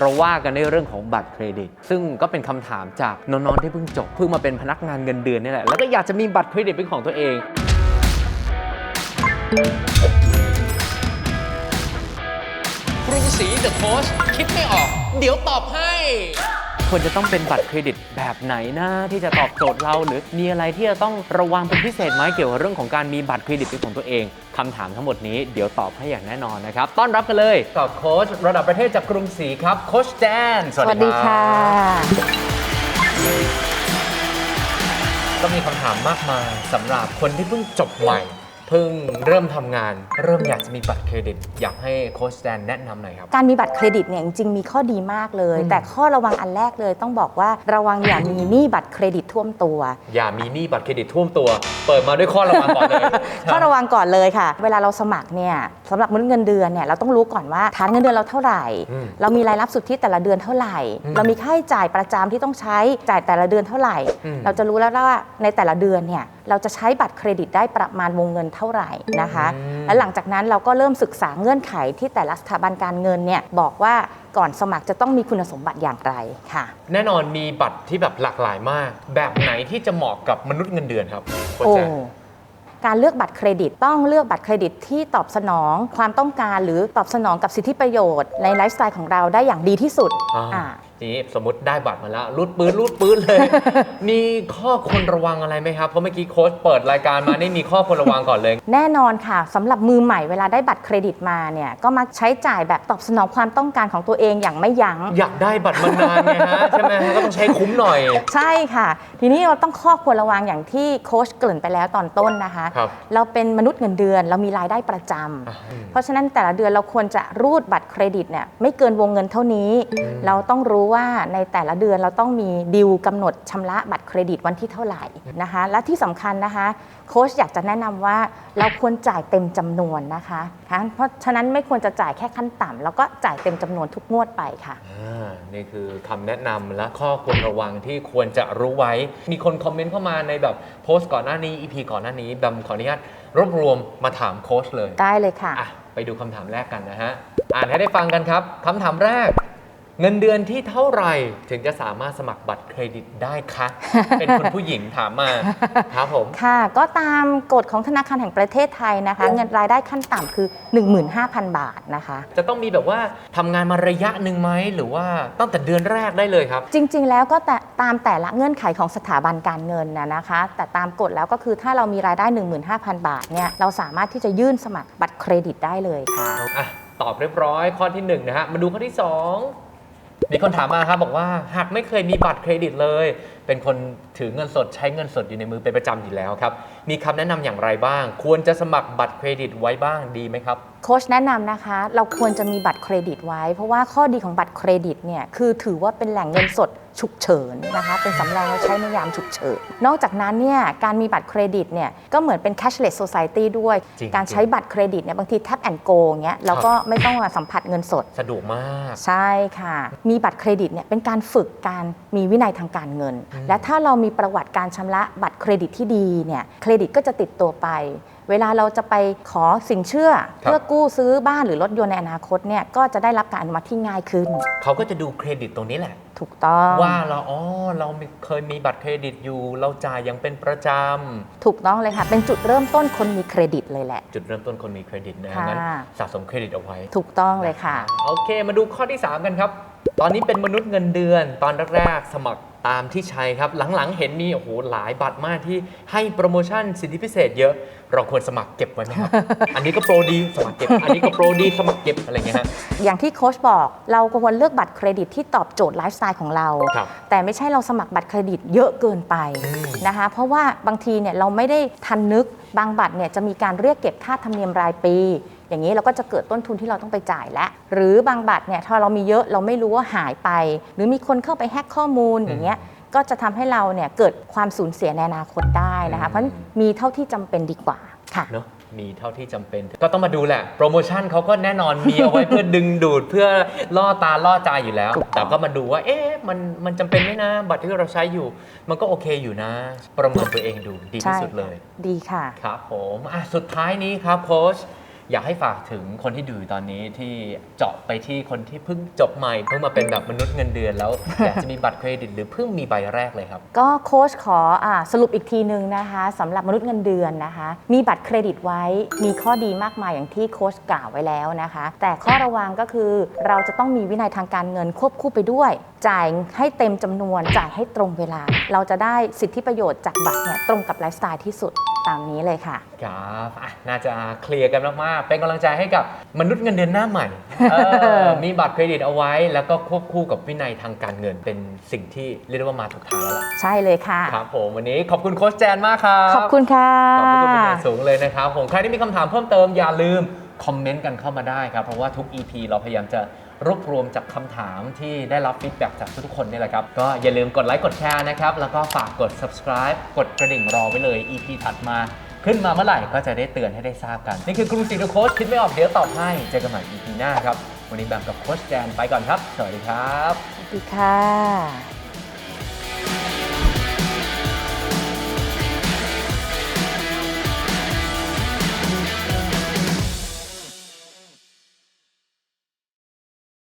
เราว่ากันในเรื่องของบัตรเครดิต ซึ่งก็เป็นคำถามจากน้องๆที่เพิ่งจบเพิ่งมาเป็นพนักงานเงินเดือนนี่แหละแล้วก็อยากจะมีบัตรเครดิตเป็นของตัวเอง กรุงศรีเดอะโค้ชคิดไม่ออก เดี๋ยวตอบให้ ควรจะต้องเป็นบัตรเครดิตแบบไหนนะที่จะตอบโจทย์เรา หรือมีอะไรที่จะต้องระวังเป็นพิเศษไหมเกี่ยวกับเรื่องของการมีบัตรเครดิตเป็นของตัวเองคำถามทั้งหมดนี้เดี๋ยวตอบให้อย่างแน่นอนนะครับ ต้อนรับกันเลยกับโค้ชระดับประเทศจากกรุงศรีครับโค้ชแจนสวัสดีค่ะก็มีคำถามมากมายสำหรับคนที่เพิ่งจบใหม่ เพิ่งเริ่มทำงาน เริ่มอยากจะมีบัตรเครดิต อยากให้โค้ชแจนแนะนำหน่อยครับ การมีบัตรเครดิตเนี่ยจริงๆมีข้อดีมากเลย อืม แต่ข้อระวังอันแรกเลยต้องบอกว่าระวังอย่ามีหนี้บัตรเครดิตท่วมตัว อย่ามีหนี้บัตรเครดิตท่วมตัว เปิดมาด้วยข้อระวังก่อนเลยข้อระวังก่อนเลยค่ะ เวลาเราสมัครเนี่ยสำหรับมนุษย์เงินเดือนเนี่ยเราต้องรู้ก่อนว่าฐานเงินเดือนเราเท่าไหร่ อืม เรามีรายรับสุทธิแต่ละเดือนเท่าไหร่ อืมเรามีค่าใช้จ่ายประจำที่ต้องใช้จ่ายแต่ละเดือนเท่าไหร่ อืม เราจะรู้แล้วว่าในแต่ละเดือนเนี่ยเราจะใช้บัตรเครดิตได้ประมาณวงเงินเท่าไหร่นะคะอืมและหลังจากนั้นเราก็เริ่มศึกษาเงื่อนไขที่แต่ละสถาบันการเงินเนี่ยบอกว่าก่อนสมัครจะต้องมีคุณสมบัติอย่างไรค่ะ แน่นอนมีบัตรที่แบบหลากหลายมาก แบบไหนที่จะเหมาะกับมนุษย์เงินเดือนครับโค้ชโอ้แจนการเลือกบัตรเครดิตต้องเลือกบัตรเครดิตที่ตอบสนองความต้องการหรือตอบสนองกับสิทธิประโยชน์ในไลฟ์สไตล์ของเราได้อย่างดีที่สุดอ่า อ่านี่สมมติได้บัตรมาแล้วรูดปืนรูดปืนเลย มีข้อควรระวังอะไรไหมครับเพราะเมื่อกี้โค้ชเปิดรายการมานี่มีข้อควรระวังก่อนเลย แน่นอนค่ะสำหรับมือใหม่เวลาได้บัตรเครดิตมาเนี่ยก็มักใช้จ่ายแบบตอบสนองความต้องการของตัวเองอย่างไม่ยัง้ง อยากได้บัตรมานานไงฮะใช่ไหมฮะก็ต้องใช้คุ้มหน่อย ใช่ค่ะ ทีนี้เราต้องข้อควรระวังอย่างที่โค้ชเกริ่นไปแล้วตอนต้นนะคะ ครับ เราเป็นมนุษย์เงินเดือนเรามีรายได้ประจำอ่าเพราะฉะนั้นแต่ละเดือนเราควรจะรูดบัตรเครดิตเนี่ยไม่เกินวงเงินเท่านี้อืมเราต้องรู้ว่าในแต่ละเดือนเราต้องมีดิวกำหนดชำระบัตรเครดิตวันที่เท่าไหร่นะคะ และที่สำคัญนะคะโค้ชอยากจะแนะนำว่าเราควรจ่ายเต็มจำนวนนะคะค่ะเพราะฉะนั้นไม่ควรจะจ่ายแค่ขั้นต่ำแล้วก็จ่ายเต็มจำนวนทุกงวดไปค่ะ อ่านี่คือคำแนะนำและข้อควรระวังที่ควรจะรู้ไว้ มีคนคอมเมนต์เข้ามาในแบบโพสต์ก่อนหน้านี้ EP ก่อนหน้านี้แบมขออนุญาตรวบรวมมาถามโค้ชเลยได้เลยค่ะ อะไปดูคำถามแรกกันนะฮะ อ่านให้ได้ฟังกันครับคำถามแรก เงินเดือนที่เท่าไหร่ถึงจะสามารถสมัครบัตรเครดิตได้คะ เป็นคุณผู้หญิงถามมาครับผม ค่ะ ก็ตามกฎของธนาคารแห่งประเทศไทยนะคะ เงินรายได้ขั้นต่ำคือ 15,000 บาทนะคะ จะต้องมีแบบว่าทำงานมาระยะหนึ่งไหมหรือว่าตั้งแต่เดือนแรกได้เลยครับ จริง ๆ แล้วก็แต่ตามแต่ละเงื่อนไขของสถาบันการเงินนะนะคะ แต่ตามกฎแล้วก็คือถ้าเรามีรายได้ 15,000 บาทเนี่ยเราสามารถที่จะยื่นสมัครบัตรเครดิตได้เลยค่ะ อะ ตอบเรียบร้อยข้อที่1นงนะฮะ มาดูข้อที่2 มีคนถามมาครับบอกว่าหากไม่เคยมีบัตรเครดิตเลย เป็นคนถือเงินสดใช้เงินสดอยู่ในมือเป็นประจำอยู่แล้วครับ มีคำแนะนำอย่างไรบ้าง ควรจะสมัครบัตรเครดิตไว้บ้างดีไหมครับโค้ชแนะนำนะคะ เราควรจะมีบัตรเครดิตไว้ เพราะว่าข้อดีของบัตรเครดิตเนี่ยคือถือว่าเป็นแหล่งเงินสดฉุกเฉินนะคะ เป็นสำรองเราใช้ในยามฉุกเฉิน นอกจากนั้นเนี่ยการมีบัตรเครดิตเนี่ยก็เหมือนเป็น cashless society ด้วย จริง การใช้บัตรเครดิตเนี่ยบางที tap and go เงี้ยเราก็ไม่ต้องมาสัมผัสเงินสด สะดวกมาก ใช่ค่ะ มีบัตรเครดิตเนี่ยเป็นการฝึกการมีวินัยทางการเงิน อืม และถ้าเรามีประวัติการชำระบัตรเครดิตที่ดีเนี่ยเครดิตก็จะติดตัวไป เวลาเราจะไปขอสินเชื่อ เพื่อกู้ซื้อบ้านหรือรถยนต์ในอนาคตเนี่ยก็จะได้รับการอนุมัติที่ง่ายขึ้น เขาก็จะดูเครดิตตรงนี้แหละ ถูกต้องว่าเราอ๋อเรามีเคยมีบัตรเครดิตอยู่ เราจ่ายยังเป็นประจถูกต้องเลยค่ะ เป็นจุดเริ่มต้นคนมีเครดิตเลยแหละำจุดเริ่มต้นคนมีเครดิตนะค่ะงั้นสะสมเครดิตเอาไว้ ถูกต้องเลยค่ะ โอเค มาดูข้อที่ 3 กันครับ ตอนนี้เป็นมนุษย์เงินเดือน ตอนแรกๆสมัครตามที่ใช้ครับ หลังๆ เห็นมีโอ้โหหลายบัตรมากที่ให้โปรโมชั่นสิทธิพิเศษเยอะ เราควรสมัครเก็บไว้ไหมครับ อันนี้ก็โปรดีสมัครเก็บ อันนี้ก็โปรดีสมัครเก็บอะไรเงี้ยฮะ อย่างที่โค้ชบอกเราควรเลือกบัตรเครดิตที่ตอบโจทย์ไลฟ์สไตล์ของเรา ครับแต่ไม่ใช่เราสมัครบัตรเครดิตเยอะเกินไปอืม นะคะ เพราะว่าบางทีเนี่ยเราไม่ได้ทันนึกบางบัตรเนี่ยจะมีการเรียกเก็บค่าธรรมเนียมรายปี อย่างนี้เราก็จะเกิดต้นทุนที่เราต้องไปจ่ายแล้วหรือบางบัตรเนี่ยถ้าเรามีเยอะเราไม่รู้ว่าหายไป หรือมีคนเข้าไปแฮ็กข้อมูลอย่างเงี้ยก็จะทำให้เราเนี่ยเกิดความสูญเสียในอนาคตได้นะคะเพราะฉะนั้นมีเท่าที่จำเป็นดีกว่าค่ะเนอะมีเท่าที่จำเป็น ก็ต้องมาดูแหละ โปรโมชั่นเขาก็แน่นอนมีเอาไว้เพื่อดึงดูดเพื่อล่อตาล่อใจอยู่แล้วถูกต้องแต่ก็มาดูว่า เอ๊ะมันมันจำเป็นไหมนะ บัตรที่เราใช้อยู่ มันก็โอเคอยู่นะ ประเมินตัวเองดูดีที่สุดเลย ดีค่ะ ครับผมอะสุดท้ายนี้ครับโค้ช อยากให้ฝากถึงคนที่ดูอยู่ตอนนี้ที่เจาะไปที่คนที่เพิ่งจบใหม่เพิ่งมาเป็นแบบมนุษย์เงินเดือนแล้ว อยากจะมีบัตรเครดิตหรือเพิ่งมีใบแรกเลยครับ ก็โค้ชขออาสรุปอีกทีหนึ่งนะคะสำหรับมนุษย์เงินเดือนนะคะ มีบัตรเครดิตไว้มีข้อดีมากมายอย่างที่โค้ชกล่าวไว้แล้วนะคะ แต่ข้อระวังก็คือเราจะต้องมีวินัยทางการเงินควบคู่ไปด้วย จ่ายให้เต็มจำนวนจ่ายให้ตรงเวลา เราจะได้สิทธิประโยชน์จากบัตรเนี่ยตรงกับไลฟ์สไตล์ที่สุด ตามนี้เลยค่ะ ครับอะน่าจะเคลียร์กันมากๆ เป็นกำลังใจให้กับมนุษย์เงินเดือนหน้าใหม่เออมีบัตรเครดิตเอาไว้ แล้วก็ควบคู่กับวินัยทางการเงินเป็นสิ่งที่เรียกได้ว่ามาถูกทางแล้วล่ะ ใช่เลยค่ะ ครับผมวันนี้ขอบคุณโค้ชแจนมากครับ ขอบคุณค่ะ ขอบคุณเป็นอย่างสูงเลยนะครับผมใครที่มีคำถามเพิ่มเติมอย่าลืม คอมเมนต์กันเข้ามาได้ครับ เพราะว่าทุก EP เราพยายามจะ รวบรวมจากคำถามที่ได้รับฟีดแบ็กจากทุกๆคนนี่แหละครับ ก็อย่าลืมกดไลค์กดแชร์นะครับ แล้วก็ฝากกด subscribe กดกระดิ่งรอไว้เลย EP ถัดมา ขึ้นมาเมื่อไหร่ก็จะได้เตือนให้ได้ทราบกัน นี่คือกรุงศรีโค้ชคิดไม่ออกเดี๋ยวตอบให้ เจอกันใหม่ EP หน้าครับ วันนี้แบงกับโค้ชแจนไปก่อนครับ สวัสดีครับ สวัสดีค่ะ